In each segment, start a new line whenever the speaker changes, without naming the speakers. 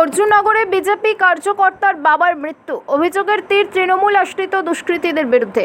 অর্জুননগরে BJP কার্যকর্তার বাবার মৃত্যু। অভিযোগের তীর তৃণমূল আশ্রিত দুষ্কৃতীদের বিরুদ্ধে।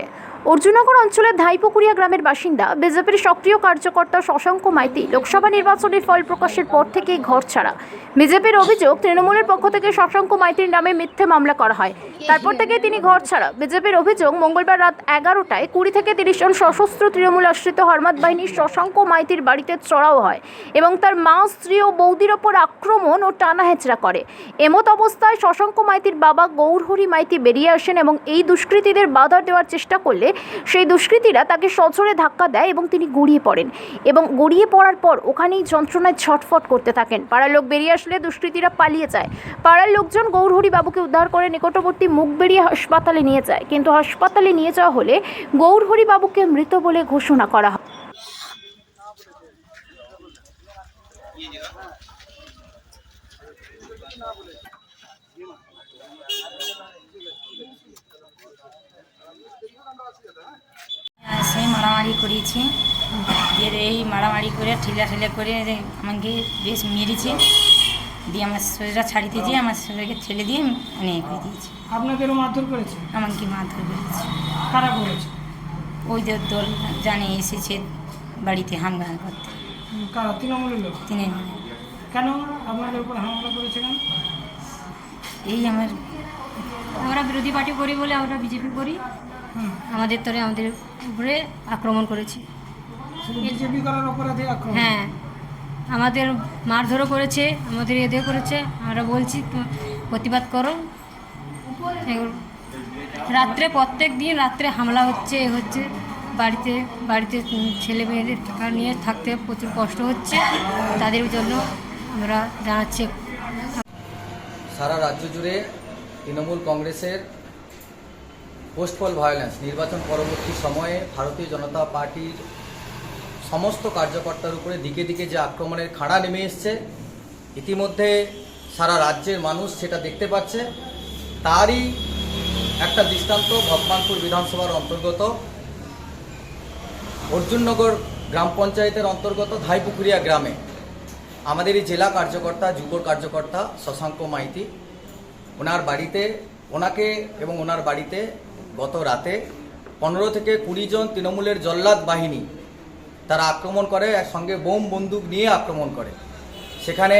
অর্জুননগর অঞ্চলের ধাইপুকুরিয়া গ্রামের বাসিন্দা, বিজেপির সক্রিয় কার্যকর্তা শশাঙ্ক মাইতি লোকসভা নির্বাচনের ফল প্রকাশের পর থেকেই ঘর ছাড়া। বিজেপির অভিযোগ, তৃণমূলের পক্ষ থেকে শশাঙ্ক মাইতির নামে মিথ্যে মামলা করা হয়। তারপর থেকেই তিনি ঘর ছাড়া। বিজেপির অভিযোগ, মঙ্গলবার রাত এগারোটায় কুড়ি থেকে তিরিশ জন সশস্ত্র তৃণমূল আশ্রিত হরমাদ বাহিনীর শশাঙ্ক মাইতির বাড়িতে চড়াও হয় এবং তার মা, স্ত্রী ও বৌদির ওপর আক্রমণ ও টানা হেঁচড়া করে। এমত অবস্থায় শশাঙ্ক মাইতির বাবা গৌরহরি মাইতি বেরিয়ে আসেন এবং এই দুষ্কৃতীদের বাধা দেওয়ার চেষ্টা করলে সেই দুষ্কৃতীরা তাকে সজোরে ধাক্কা দেয় এবং তিনি গড়িয়ে পড়েন এবং গড়িয়ে পড়ার পর ওখানেই যন্ত্রণায় ছটফট করতে থাকেন। পাড়ার লোক বেরিয়ে আসলে দুষ্কৃতীরা পালিয়ে যায়। পাড়ার লোকজন গৌরহরি বাবুকে উদ্ধার করে নিকটবর্তী মুখ বেরিয়ে হাসপাতালে নিয়ে যায়। কিন্তু হাসপাতালে নিয়ে যাওয়া হলে গৌরহরি বাবুকে মৃত বলে ঘোষণা করা হয়
সেই মারামারি করিয়েছি। দিয়ে এই মারামারি করে ঠেলা ঠেলে করে আমাকে বেশ মেরেছে। দিয়ে আমার শরীরটা ছাড়ি দিয়েছে আমার শরীরকে ঠেলে দিয়ে অনেক করে দিয়েছে।
আপনাদেরও মারধর করেছে?
আমাকে মারধর করেছে।
কারা করেছে?
ওই যে দল জানে এসেছে বাড়িতে হামলা করতে।
কারা? তৃণমূলের লোক?
তিনি
কেন আপনাদের উপর হামলা করেছে কেন?
এই আমার
ওরা বিরোধী পার্টি করি বলে আমরা বিজেপি করি। আমাদের তরে আমাদের উপরে আক্রমণ করেছে। হ্যাঁ। আমাদের মারধরও করেছে আমাদের এদের করেছে। আমরা বলছি প্রতিবাদ করো। রাত্রে প্রত্যেক দিন রাত্রে হামলা হচ্ছে এ হচ্ছে। বাড়িতে বাড়িতে ছেলে মেয়েদের টাকা নিয়ে থাকতে প্রচুর কষ্ট হচ্ছে। তাদের জন্য আমরা জানাচ্ছি।
সারা রাজ্য জুড়ে তৃণমূল কংগ্রেসের পোস্টপল ভায়োলেন্স নির্বাচন পরবর্তী সময়ে ভারতীয় জনতা পার্টির সমস্ত কার্যকর্তার উপরে দিকে দিকে যে আক্রমণের খাড়া নেমে এসছে, ইতিমধ্যে সারা রাজ্যের মানুষ সেটা দেখতে পাচ্ছে। তারই একটা দৃষ্টান্ত ভগবানপুর বিধানসভার অন্তর্গত। অর্জুননগর গ্রাম পঞ্চায়েতের অন্তর্গত ধাইপুকুরিয়া গ্রামে। আমাদের এই জেলা কার্যকর্তা যুব কার্যকর্তা শশাঙ্ক মাইতি, ওনার বাড়িতে ওনাকে এবং ওনার বাড়িতে গত রাতে পনেরো থেকে কুড়ি জন তৃণমূলের জল্লাদ বাহিনী তারা আক্রমণ করে সঙ্গে বোম বন্দুক নিয়ে আক্রমণ করে। সেখানে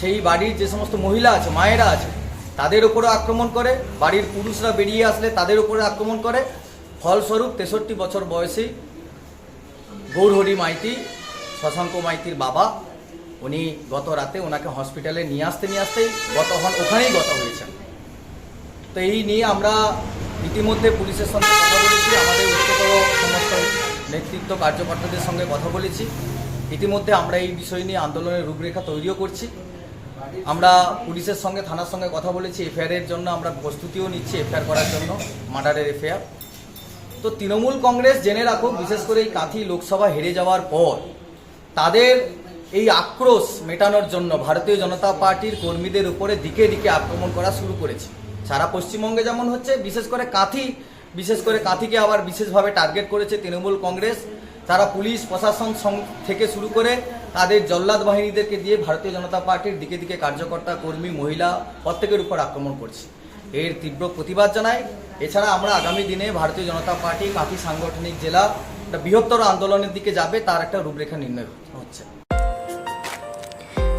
সেই বাড়ির যে সমস্ত মহিলা আছে, মায়েরা আছে, তাদের উপরে আক্রমণ করে। বাড়ির পুরুষরা বেরিয়ে আসলে তাদের উপরে আক্রমণ করে। ফলস্বরূপ তেষট্টি বছর বয়সী গৌরহরি মাইতি, শশাঙ্ক মাইতির বাবা, উনি গত রাতে ওনাকে হসপিটালে নিয়ে আসতে, নিয়ে আসতেই গত হন, ওখানেই গত হয়েছেন। তো এই নিয়ে আমরা ইতিমধ্যে পুলিশের সঙ্গে কথা বলেছি, আমাদের উচ্চতর সমস্ত নেতৃত্ব কার্যকর্তাদের সঙ্গে কথা বলেছি। ইতিমধ্যে আমরা এই বিষয় নিয়ে আন্দোলনের রূপরেখা তৈরিও করছি। আমরা পুলিশের সঙ্গে, থানার সঙ্গে কথা বলেছি, এফআইআরের জন্য আমরা প্রস্তুতিও নিচ্ছি, এফআইআর করার জন্য, মার্ডারের এফআইআর। তো তৃণমূল কংগ্রেস জেনে রাখুক বিশেষ করে এই কাঁথি লোকসভা হেরে যাওয়ার পর, তাদের এই আক্রোশ মেটানোর জন্য ভারতীয় জনতা পার্টির কর্মীদের উপরে দিকে দিকে আক্রমণ করা শুরু করেছে। সারা পশ্চিমবঙ্গে যেমন হচ্ছে, বিশেষ করে কাঁথি, বিশেষ করে কাঁথিকে আবার বিশেষভাবে টার্গেট করেছে তৃণমূল কংগ্রেস। তারা পুলিশ, প্রশাসন থেকে শুরু করে তাদের জল্লাদ বাহিনীদেরকে দিয়ে ভারতীয় জনতা পার্টির দিকে দিকে কার্যকর্তা, কর্মী, মহিলা প্রত্যেকের উপর আক্রমণ করছে। এর তীব্র প্রতিবাদ জানায়। এছাড়া আমরা আগামী দিনে ভারতীয় জনতা পার্টি, কাঁথি সাংগঠনিক জেলা, একটা বৃহত্তর আন্দোলনের দিকে যাবে, তার একটা রূপরেখা নির্ণয় হচ্ছে।